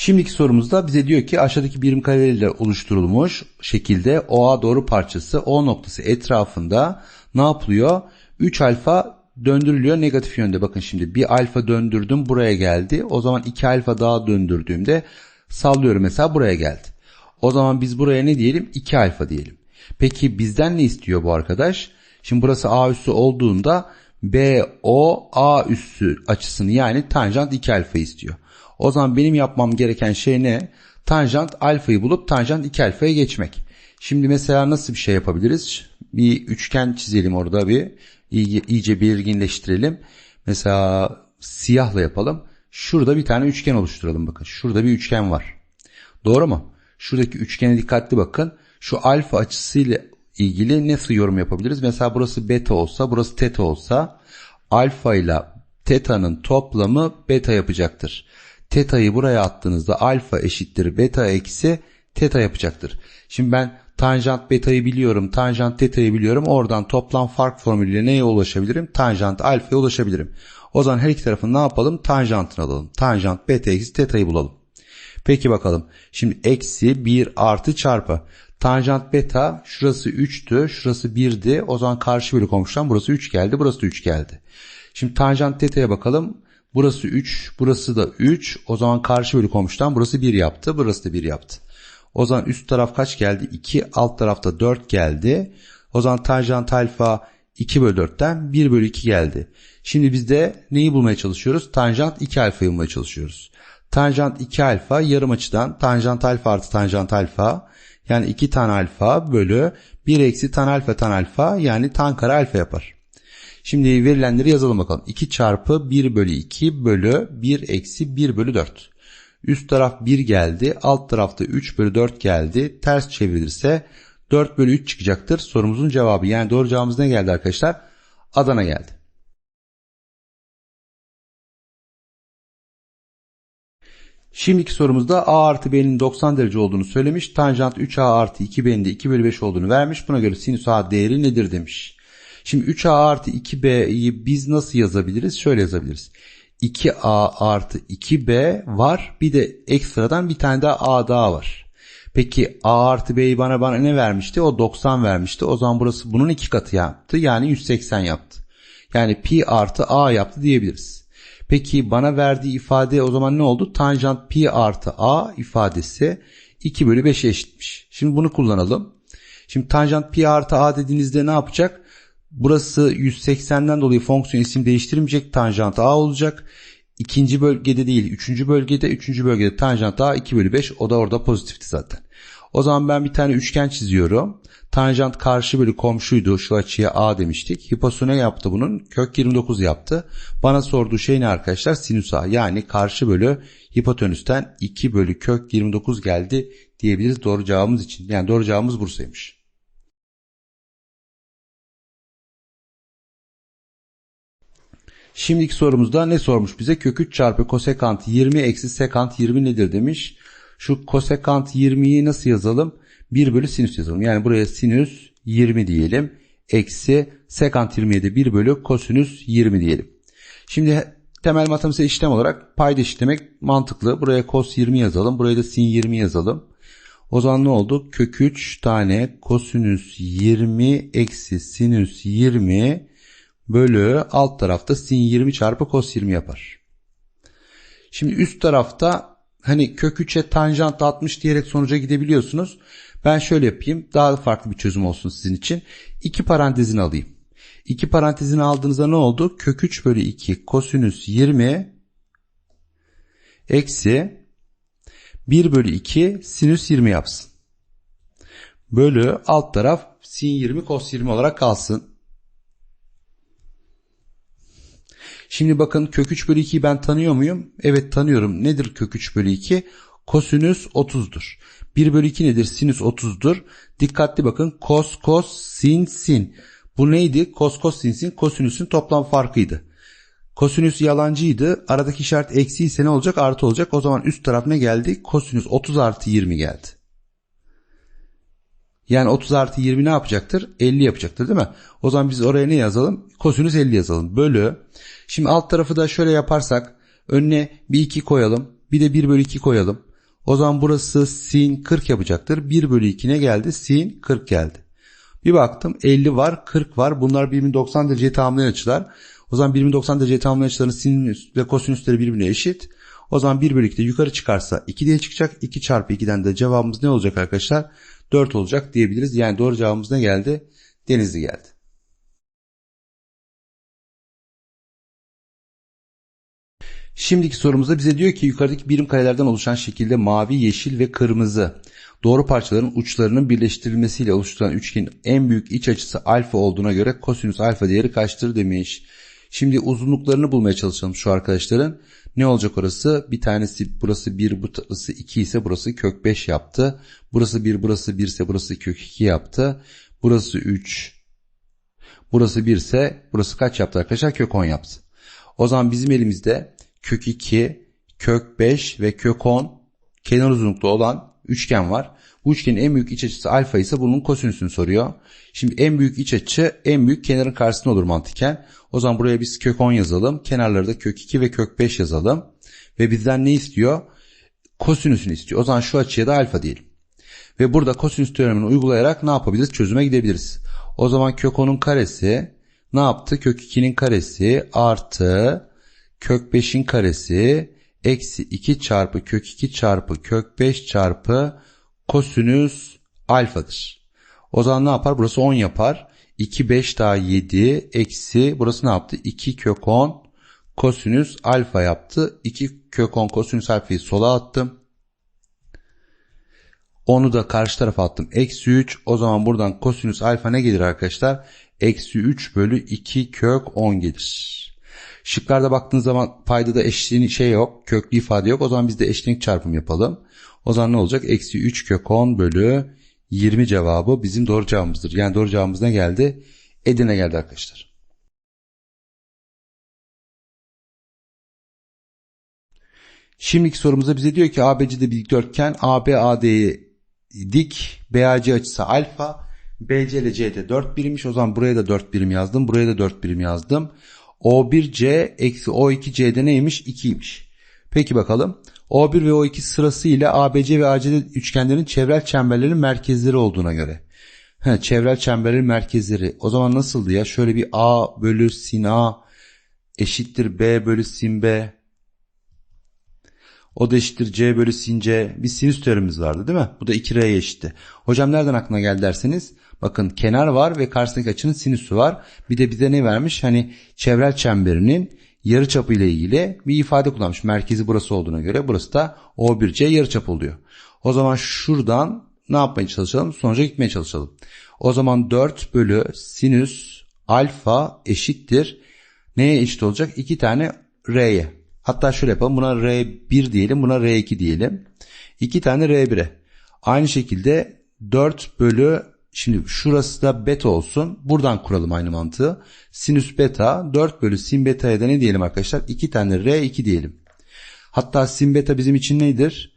Şimdiki sorumuzda bize diyor ki aşağıdaki birim karelerle oluşturulmuş şekilde OA doğru parçası O noktası etrafında ne yapılıyor? 3 alfa döndürülüyor negatif yönde. Bakın şimdi bir alfa döndürdüm buraya geldi. O zaman 2 alfa daha döndürdüğümde sallıyorum mesela buraya geldi. O zaman biz buraya ne diyelim? 2 alfa diyelim. Peki bizden ne istiyor bu arkadaş? Şimdi burası A üssü olduğunda BO A üssü açısını yani tanjant 2 alfa istiyor. O zaman benim yapmam gereken şey ne? Tanjant alfayı bulup tanjant 2 alfaya geçmek. Şimdi mesela nasıl bir şey yapabiliriz? Bir üçgen çizelim orada bir. İyice belirginleştirelim. Mesela siyahla yapalım. Şurada bir tane üçgen oluşturalım bakın. Şurada bir üçgen var. Doğru mu? Şuradaki üçgene dikkatli bakın. Şu alfa açısıyla ilgili nasıl yorum yapabiliriz? Mesela burası beta olsa, burası teta olsa alfa ile teta'nın toplamı beta yapacaktır. Teta'yı buraya attığınızda alfa eşittir beta eksi teta yapacaktır. Şimdi ben tanjant beta'yı biliyorum, tanjant teta'yı biliyorum. Oradan toplam fark formülüyle neye ulaşabilirim? Tanjant alfa'ya ulaşabilirim. O zaman her iki tarafın ne yapalım? Tanjantını alalım. Tanjant beta eksi teta'yı bulalım. Peki bakalım. Şimdi eksi 1 artı çarpı. Tanjant beta şurası 3'tü, şurası 1'di. O zaman karşı bölü komşudan burası 3 geldi, burası da 3 geldi. Şimdi tanjant teta'ya bakalım. Burası 3, burası da 3. O zaman karşı bölü komşudan burası 1 yaptı, burası da 1 yaptı. O zaman üst taraf kaç geldi? 2, alt tarafta 4 geldi. O zaman tanjant alfa 2 bölü 4'ten 1 bölü 2 geldi. Şimdi biz de neyi bulmaya çalışıyoruz? Tanjant 2 alfayı bulmaya çalışıyoruz. Tanjant 2 alfa yarım açıdan tanjant alfa artı tanjant alfa yani 2 tan alfa bölü 1 eksi tan alfa tan alfa yani tan kare alfa yapar. Şimdi verilenleri yazalım bakalım. 2 çarpı 1 bölü 2 bölü 1 eksi 1 bölü 4. Üst taraf 1 geldi. Alt tarafta 3 bölü 4 geldi. Ters çevrilirse 4 bölü 3 çıkacaktır. Sorumuzun cevabı. Yani doğru cevabımız ne geldi arkadaşlar? Adana geldi. Şimdiki sorumuzda A artı B'nin 90 derece olduğunu söylemiş. Tanjant 3A artı 2B'nin de 2 bölü 5 olduğunu vermiş. Buna göre sinüs A değeri nedir demiş. Şimdi 3A artı 2B'yi biz nasıl yazabiliriz? Şöyle yazabiliriz. 2A artı 2B var. Bir de ekstradan bir tane daha A daha var. Peki A artı B'yi bana bana ne vermişti? O 90 vermişti. O zaman burası bunun iki katı yaptı. Yani 180 yaptı. Yani pi artı A yaptı diyebiliriz. Peki bana verdiği ifade o zaman ne oldu? Tanjant pi artı A ifadesi 2 bölü 5'e eşitmiş. Şimdi bunu kullanalım. Şimdi tanjant pi artı A dediğinizde ne yapacak? Burası 180'den dolayı fonksiyon isim değiştirmeyecek. Tanjant A olacak. İkinci bölgede değil, üçüncü bölgede, üçüncü bölgede tanjant A 2 bölü 5. O da orada pozitifti zaten. O zaman ben bir tane üçgen çiziyorum. Tanjant karşı bölü komşuydu. Şu açıya A demiştik. Hiposu ne yaptı bunun? Kök 29 yaptı. Bana sorduğu şey ne arkadaşlar? Sinüs A. Yani karşı bölü hipotenüsten 2 bölü kök 29 geldi diyebiliriz doğru cevabımız için. Yani doğru cevabımız Bursa'ymış. Şimdiki sorumuzda ne sormuş bize? Kök 3 çarpı kosekant 20 eksi sekant 20 nedir demiş. Şu kosekant 20'yi nasıl yazalım? 1 bölü sinüs yazalım. Yani buraya sinüs 20 diyelim. Eksi sekant 20'ye de 1 bölü kosinüs 20 diyelim. Şimdi temel matematiksel işlem olarak payda eşitlemek mantıklı. Buraya kos 20 yazalım. Buraya da sin 20 yazalım. O zaman ne oldu? Kök 3 tane kosinüs 20 eksi sinüs 20 bölü alt tarafta sin 20 çarpı cos 20 yapar. Şimdi üst tarafta hani kök 3'e tanjant 60 diyerek sonuca gidebiliyorsunuz. Ben şöyle yapayım. Daha farklı bir çözüm olsun sizin için. İki parantezini alayım. İki parantezini aldığınızda ne oldu? Kök 3 bölü 2 kosinüs 20 eksi 1 bölü 2 sinüs 20 yapsın. Bölü alt taraf sin 20 cos 20 olarak kalsın. Şimdi bakın kök 3 bölü 2'yi ben tanıyor muyum? Evet tanıyorum. Nedir kök 3 bölü 2? Kosinüs 30'dur. 1 bölü 2 nedir? Sinüs 30'dur. Dikkatli bakın. Kos kos sin sin. Bu neydi? Kos kos sin sin kosinüsün toplam farkıydı. Kosinüs yalancıydı. Aradaki işaret eksi ise ne olacak? Artı olacak. O zaman üst taraf ne geldi? Kosinüs 30 artı 20 geldi. Yani 30 artı 20 ne yapacaktır? 50 yapacaktır değil mi? O zaman biz oraya ne yazalım? Kosinüs 50 yazalım. Bölü. Şimdi alt tarafı da şöyle yaparsak önüne bir 2 koyalım. Bir de 1 bölü 2 koyalım. O zaman burası sin 40 yapacaktır. 1 bölü 2 ne geldi? Sin 40 geldi. Bir baktım 50 var 40 var. Bunlar birbirini 90 dereceye tamamlayan açılar. O zaman birbirini 90 dereceye tamamlayan açıların sinüs ve kosinüsleri birbirine eşit. O zaman 1 bölü 2 de yukarı çıkarsa 2 diye çıkacak. 2 çarpı 2'den de cevabımız ne olacak arkadaşlar? 4 olacak diyebiliriz. Yani doğru cevabımız ne geldi? Denizli geldi. Şimdiki sorumuzda bize diyor ki yukarıdaki birim karelerden oluşan şekilde mavi, yeşil ve kırmızı doğru parçaların uçlarının birleştirilmesiyle oluşturulan üçgenin en büyük iç açısı alfa olduğuna göre kosinüs alfa değeri kaçtır demiş. Şimdi uzunluklarını bulmaya çalışalım şu arkadaşların. Ne olacak orası? Bir tanesi burası 1, burası 2 ise burası kök 5 yaptı. Burası 1, burası 1 ise burası kök 2 yaptı. Burası 3, burası 1 ise burası kaç yaptı arkadaşlar? Kök 10 yaptı. O zaman bizim elimizde kök 2, kök 5 ve kök 10 kenar uzunlukta olan üçgen var. Bu üçgenin en büyük iç açısı alfa ise bunun kosinüsünü soruyor. Şimdi en büyük iç açı en büyük kenarın karşısında olur mantıken. O zaman buraya biz kök 10 yazalım. Kenarları da kök 2 ve kök 5 yazalım. Ve bizden ne istiyor? Kosinüsünü istiyor. O zaman şu açıya da alfa diyelim. Ve burada kosinüs teoremini uygulayarak ne yapabiliriz? Çözüme gidebiliriz. O zaman kök 10'un karesi ne yaptı? Kök 2'nin karesi artı kök 5'in karesi eksi 2 çarpı kök 2 çarpı kök 5 çarpı kosinüs alfadır. O zaman ne yapar? Burası 10 yapar. 2 5 daha 7 eksi burası ne yaptı? 2 kök 10 kosinüs alfa yaptı. 2 kök 10 kosinüs alfayı sola attım. Onu da karşı tarafa attım. Eksi 3. O zaman buradan kosinüs alfa ne gelir arkadaşlar? Eksi 3 bölü 2 kök 10 gelir. Şıklarda baktığınız zaman paydada eşliğin şey yok. Köklü ifade yok. O zaman biz de eşlik çarpım yapalım. O zaman ne olacak? Eksi 3 kök 10 bölü 20 cevabı bizim doğru cevabımızdır. Yani doğru cevabımız ne geldi? Edirne geldi arkadaşlar. Şimdiki sorumuzda bize diyor ki ABC'de bir dikdörtgen AB AD'ye dik BAC açısı alfa BC ile CD 4 birimmiş. O zaman buraya da 4 birim yazdım. Buraya da 4 birim yazdım. O1C eksi O2C'de neymiş? 2'ymiş. Peki bakalım. O1 ve O2 sırası ile ABC ve ACD üçgenlerin çevrel çemberlerin merkezleri olduğuna göre. He, çevrel çemberlerin merkezleri. O zaman nasıldı ya? Şöyle bir A bölü sin A eşittir B bölü sin B. O da eşittir C bölü sin C. Bir sinüs teoremimiz vardı değil mi? Bu da 2R'ye eşitti. Hocam nereden aklına geldi derseniz Bakın kenar var ve karşısındaki açının sinüsü var. Bir de bize ne vermiş? Hani çevrel çemberinin yarı çapı ile ilgili bir ifade kullanmış. Merkezi burası olduğuna göre burası da O1C yarı çap oluyor. O zaman şuradan ne yapmaya çalışalım? Sonuca gitmeye çalışalım. O zaman 4 bölü sinüs alfa eşittir. Neye eşit olacak? 2 tane R'ye. Hatta şöyle yapalım. Buna R1 diyelim. Buna R2 diyelim. 2 tane R1'e. Aynı şekilde 4 bölü Şimdi şurası da beta olsun. Buradan kuralım aynı mantığı. Sinüs beta 4 bölü sin beta'ya da ne diyelim arkadaşlar? 2 tane R2 diyelim. Hatta sin beta bizim için nedir?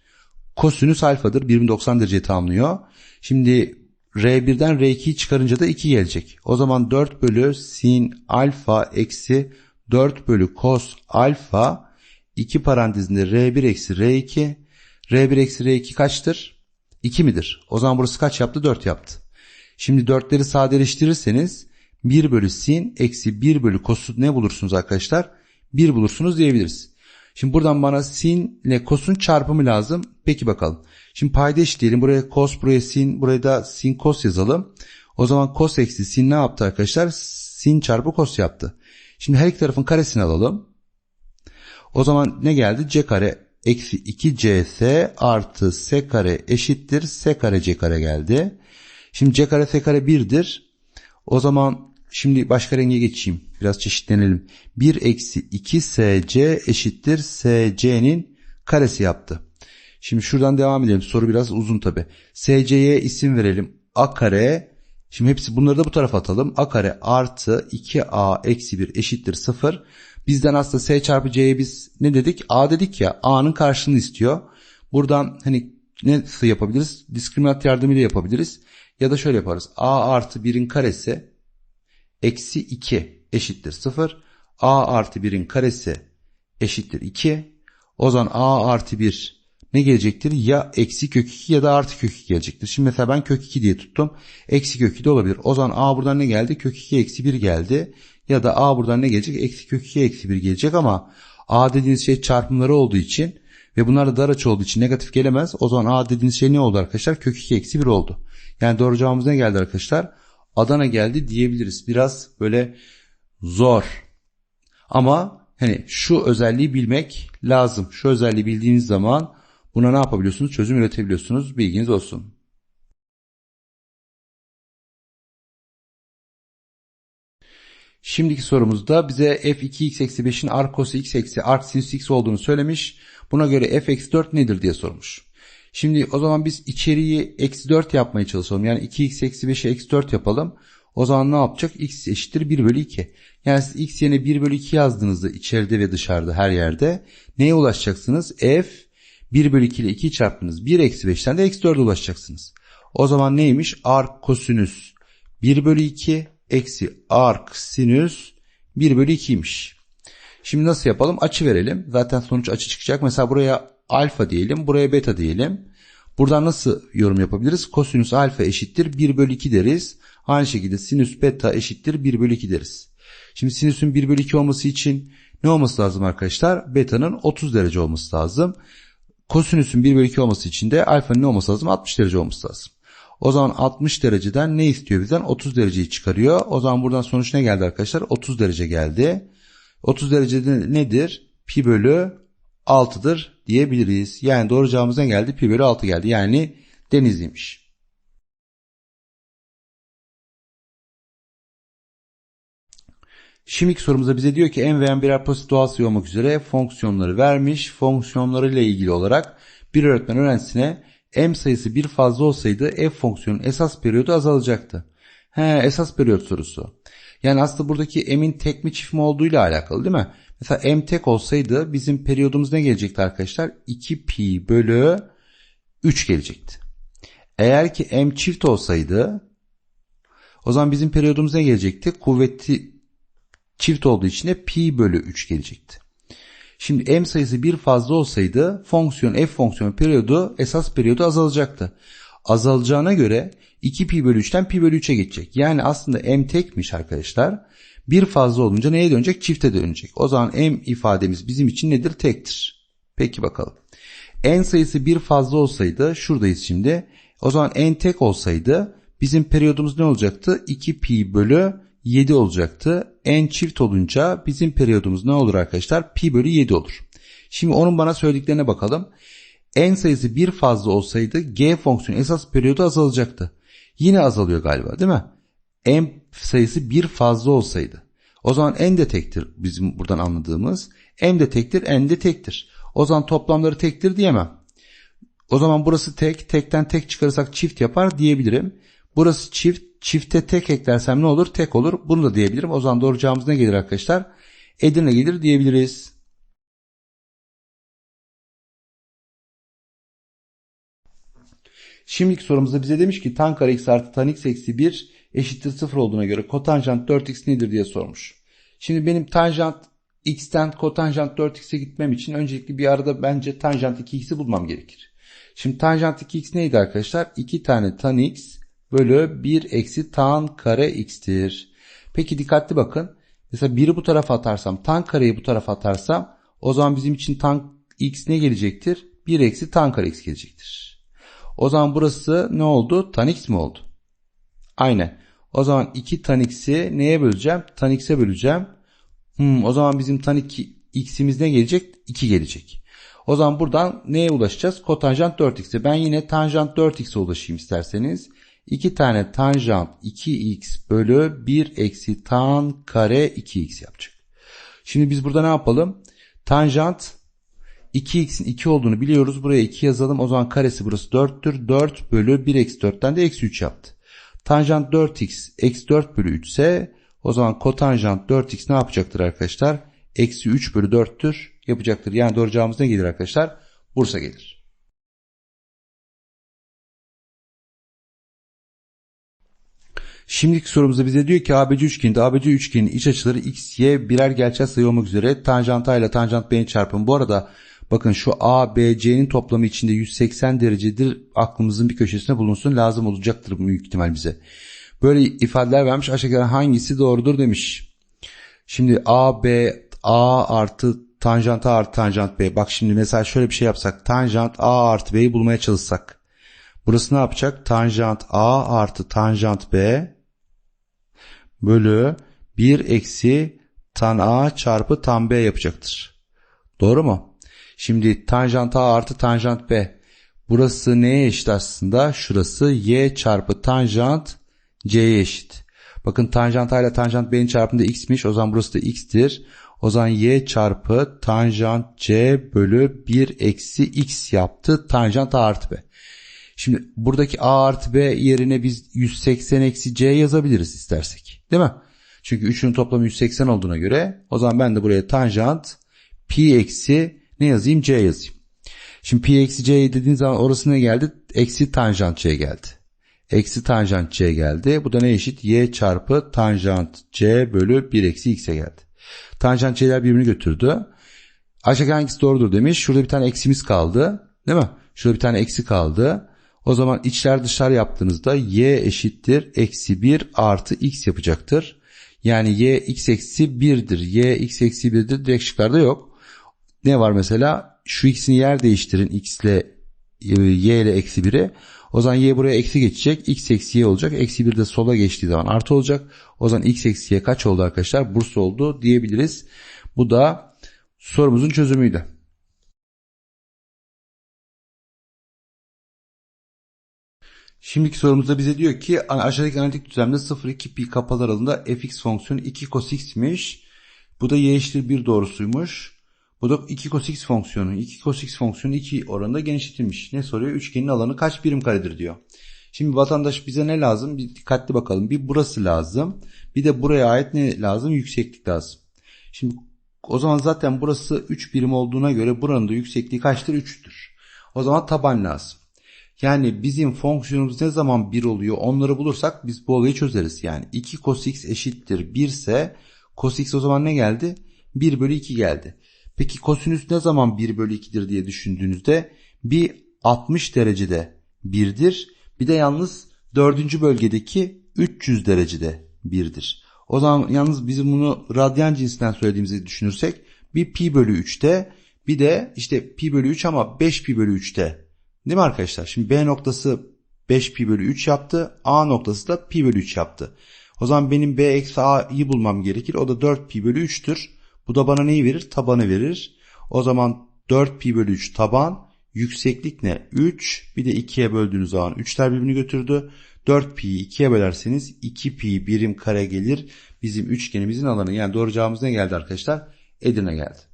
Kosinüs alfadır. 190 derece tamamlıyor. Şimdi R1'den R2'yi çıkarınca da 2 gelecek. O zaman 4 bölü sin alfa eksi 4 bölü kos alfa 2 parantezinde R1 eksi R2 R1 eksi R2 kaçtır? 2 midir? O zaman burası kaç yaptı? 4 yaptı. Şimdi dörtleri sadeleştirirseniz 1 bölü sin eksi 1 bölü kosu ne bulursunuz arkadaşlar? 1 bulursunuz diyebiliriz. Şimdi buradan bana sin ile kosun çarpımı lazım. Peki bakalım. Şimdi payda eşitleyelim. Buraya kos, buraya sin, buraya da sin kos yazalım. O zaman kos eksi sin ne yaptı arkadaşlar? Sin çarpı kos yaptı. Şimdi her iki tarafın karesini alalım. O zaman ne geldi? c kare eksi 2cs artı s kare eşittir s kare c kare geldi. Şimdi c kare f kare 1'dir. O zaman şimdi başka renge geçeyim. Biraz çeşitlenelim. 1 eksi 2 sc eşittir sc'nin karesi yaptı. Şimdi şuradan devam edelim. Soru biraz uzun tabi. sc'ye isim verelim. a kare Şimdi hepsi bunları da bu tarafa atalım. A kare artı 2A eksi 1 eşittir 0. Bizden aslında S çarpı C'ye biz ne dedik? A dedik ya. A'nın karşılığını istiyor. Buradan hani nasıl yapabiliriz? Diskriminant yardımıyla yapabiliriz. Ya da şöyle yaparız. A artı 1'in karesi eksi 2 eşittir 0. A artı 1'in karesi eşittir 2. O zaman A artı 1 ne gelecektir? Ya eksi kök 2 ya da artı kök 2 gelecektir. Şimdi mesela ben kök 2 diye tuttum. Eksi kök 2 de olabilir. O zaman a buradan ne geldi? Kök 2 eksi 1 geldi. Ya da a buradan ne gelecek? Eksi kök 2 eksi 1 gelecek ama a dediğiniz şey çarpımları olduğu için ve bunlar da dar açı olduğu için negatif gelemez. O zaman a dediğiniz şey ne oldu arkadaşlar? Kök 2 eksi 1 oldu. Yani doğru cevabımız ne geldi arkadaşlar? Adana geldi diyebiliriz. Biraz böyle zor. Ama hani şu özelliği bilmek lazım. Şu özelliği bildiğiniz zaman buna ne yapabiliyorsunuz? Çözüm üretebiliyorsunuz. Bilginiz olsun. Şimdiki sorumuzda bize f2x eksi 5'in arc x eksi arc x olduğunu söylemiş. Buna göre f eksi 4 nedir diye sormuş. Şimdi o zaman biz içeriği eksi 4 yapmaya çalışalım. Yani 2x eksi 5'i eksi 4 yapalım. O zaman ne yapacak? x eşittir 1 bölü 2. Yani siz x yerine 1 bölü 2 yazdığınızda içeride ve dışarıda her yerde neye ulaşacaksınız? f 1 bölü 2 ile 2 çarptınız. 1 eksi 5'ten de eksi 4'e ulaşacaksınız. O zaman neymiş? Arc kosinüs 1 bölü 2 eksi arc sinüs 1 bölü 2'ymiş. Şimdi nasıl yapalım? Açı verelim. Zaten sonuç açı çıkacak. Mesela buraya alfa diyelim. Buraya beta diyelim. Buradan nasıl yorum yapabiliriz? Kosinüs alfa eşittir 1 bölü 2 deriz. Aynı şekilde sinüs beta eşittir 1 bölü 2 deriz. Şimdi sinüsün 1 bölü 2 olması için ne olması lazım arkadaşlar? Beta'nın 30 derece olması lazım. Kosinüsün 1 bölü 2 olması için de alfanın ne olması lazım? 60 derece olması lazım. O zaman 60 dereceden ne istiyor bizden? 30 dereceyi çıkarıyor. O zaman buradan sonuç ne geldi arkadaşlar? 30 derece geldi. 30 derecede nedir? Pi bölü 6'dır diyebiliriz. Yani doğru cevabımız ne geldi? Pi bölü 6 geldi. Yani denizliymiş. Şimdiki sorumuzda bize diyor ki n ve birer pozitif doğal sayı olmak üzere fonksiyonları vermiş. Fonksiyonlarıyla ilgili olarak bir öğretmen öğrencisine m sayısı bir fazla olsaydı f fonksiyonun esas periyodu azalacaktı. He esas periyot sorusu. Yani aslında buradaki m'in tek mi çift mi olduğuyla alakalı değil mi? Mesela m tek olsaydı bizim periyodumuz ne gelecekti arkadaşlar? 2 pi bölü 3 gelecekti. Eğer ki m çift olsaydı o zaman bizim periyodumuz ne gelecekti? Kuvveti çift olduğu için de pi bölü 3 gelecekti. Şimdi m sayısı bir fazla olsaydı fonksiyon f fonksiyonu periyodu esas periyodu azalacaktı. Azalacağına göre 2 pi bölü 3'ten pi bölü 3'e geçecek. Yani aslında m tekmiş arkadaşlar. Bir fazla olunca neye dönecek? Çifte dönecek. O zaman m ifademiz bizim için nedir? Tektir. Peki bakalım. n sayısı bir fazla olsaydı şuradayız şimdi. O zaman n tek olsaydı bizim periyodumuz ne olacaktı? 2 pi bölü 7 olacaktı. n çift olunca bizim periyodumuz ne olur arkadaşlar? Pi bölü 7 olur. Şimdi onun bana söylediklerine bakalım. n sayısı bir fazla olsaydı g fonksiyonu esas periyodu azalacaktı. Yine azalıyor galiba değil mi? N sayısı bir fazla olsaydı. O zaman n de tektir bizim buradan anladığımız. m de tektir, n de tektir. O zaman toplamları tektir diyemem. O zaman burası tek, tekten tek çıkarırsak çift yapar diyebilirim. Burası çift, çifte tek eklersem ne olur? Tek olur. Bunu da diyebilirim. O zaman doğru cevabımız ne gelir arkadaşlar? Edirne gelir diyebiliriz. Şimdiki sorumuzda bize demiş ki tan kare x artı tan x eksi 1 eşittir 0 olduğuna göre kotanjant 4x nedir diye sormuş. Şimdi benim tanjant x'ten kotanjant 4x'e gitmem için öncelikle bir arada bence tanjant 2x'i bulmam gerekir. Şimdi tanjant 2x neydi arkadaşlar? 2 tane tan x bölü 1 eksi tan kare x'tir. Peki dikkatli bakın. Mesela 1'i bu tarafa atarsam tan kareyi bu tarafa atarsam o zaman bizim için tan x ne gelecektir? 1 eksi tan kare x gelecektir. O zaman burası ne oldu? Tan x mi oldu? Aynen. O zaman 2 tan x'i neye böleceğim? Tan x'e böleceğim. Hmm, o zaman bizim tan 2 x'imiz ne gelecek? 2 gelecek. O zaman buradan neye ulaşacağız? Kotanjant 4x'e. Ben yine tanjant 4x'e ulaşayım isterseniz. 2 tane tanjant 2x bölü 1 eksi tan kare 2x yapacak. Şimdi biz burada ne yapalım? Tanjant 2x'in 2 olduğunu biliyoruz. Buraya 2 yazalım. O zaman karesi burası 4'tür. 4 bölü 1 eksi 4'ten de eksi 3 yaptı. Tanjant 4x eksi 4 bölü 3 ise o zaman kotanjant 4x ne yapacaktır arkadaşlar? Eksi 3 bölü 4'tür yapacaktır. Yani doğru cevabımız ne gelir arkadaşlar? Bursa gelir. Şimdiki sorumuzda bize diyor ki ABC üçgeninde ABC üçgenin iç açıları x, y birer gerçel sayı olmak üzere tanjant a ile tanjant b'nin çarpımı. Bu arada Bakın şu A, B, C'nin toplamı içinde 180 derecedir aklımızın bir köşesine bulunsun lazım olacaktır büyük ihtimal bize. Böyle ifadeler vermiş aşağıdakilerden hangisi doğrudur demiş. Şimdi A, B, A artı tanjant A artı tanjant B. Bak şimdi mesela şöyle bir şey yapsak. Tanjant A artı B'yi bulmaya çalışsak. Burası ne yapacak? Tanjant A artı tanjant B bölü 1 eksi tan A çarpı tan B yapacaktır. Doğru mu? Şimdi tanjant A artı tanjant B. Burası neye eşit aslında? Şurası y çarpı tanjant c'ye eşit. Bakın tanjant A ile tanjant B'nin çarpımında x'miş. O zaman burası da x'tir. O zaman y çarpı tanjant c bölü 1 eksi x yaptı. Tanjant A artı B. Şimdi buradaki A artı B yerine biz 180 eksi C yazabiliriz istersek. Değil mi? Çünkü üçünün toplamı 180 olduğuna göre o zaman ben de buraya tanjant pi eksi ne yazayım? C yazayım. Şimdi pi eksi C dediğin zaman orası ne geldi? Eksi tanjant C geldi. Eksi tanjant C geldi. Bu da ne eşit? Y çarpı tanjant C bölü 1 eksi X'e geldi. Tanjant C'ler birbirini götürdü. Aşağı hangisi doğrudur demiş. Şurada bir tane eksimiz kaldı. Değil mi? Şurada bir tane eksi kaldı. O zaman içler dışlar yaptığınızda y eşittir eksi 1 artı x yapacaktır. Yani y x eksi 1'dir. y x eksi 1'dir. Direkt şıklarda yok. Ne var mesela? Şu x'ini yer değiştirin. x ile y ile eksi 1'i. O zaman y buraya eksi geçecek. x eksi y olacak. Eksi 1 de sola geçtiği zaman artı olacak. O zaman x eksi y kaç oldu arkadaşlar? Burs oldu diyebiliriz. Bu da sorumuzun çözümüydü. Şimdiki sorumuzda bize diyor ki aşağıdaki analitik düzlemde 0-2 pi kapalı aralığında fx fonksiyonu 2 cos x'miş. Bu da y eşittir 1 doğrusuymuş. Bu da 2 cos x fonksiyonu. 2 cos x fonksiyonu 2 oranında genişletilmiş. Ne soruyor? Üçgenin alanı kaç birim karedir diyor. Şimdi vatandaş bize ne lazım? Bir dikkatli bakalım. Bir burası lazım. Bir de buraya ait ne lazım? Yükseklik lazım. Şimdi o zaman zaten burası 3 birim olduğuna göre buranın da yüksekliği kaçtır? 3'tür. O zaman taban lazım. Yani bizim fonksiyonumuz ne zaman 1 oluyor onları bulursak biz bu olayı çözeriz. Yani 2 cos x eşittir 1 ise cos x o zaman ne geldi? 1 bölü 2 geldi. Peki kosinüs ne zaman 1 bölü 2'dir diye düşündüğünüzde bir 60 derecede 1'dir. Bir de yalnız 4. bölgedeki 300 derecede 1'dir. O zaman yalnız bizim bunu radyan cinsinden söylediğimizi düşünürsek bir pi bölü 3'te bir de işte pi bölü 3 ama 5 pi bölü 3'te Değil mi arkadaşlar? Şimdi B noktası 5 pi bölü 3 yaptı. A noktası da pi bölü 3 yaptı. O zaman benim B eksi A'yı bulmam gerekir. O da 4 pi bölü 3'tür. Bu da bana neyi verir? Tabanı verir. O zaman 4 pi bölü 3 taban. Yükseklik ne? 3. Bir de 2'ye böldüğünüz zaman 3'ler birbirini götürdü. 4 pi'yi 2'ye bölerseniz 2 pi birim kare gelir. Bizim üçgenimizin alanı. Yani doğru cevabımız ne geldi arkadaşlar? Edirne geldi.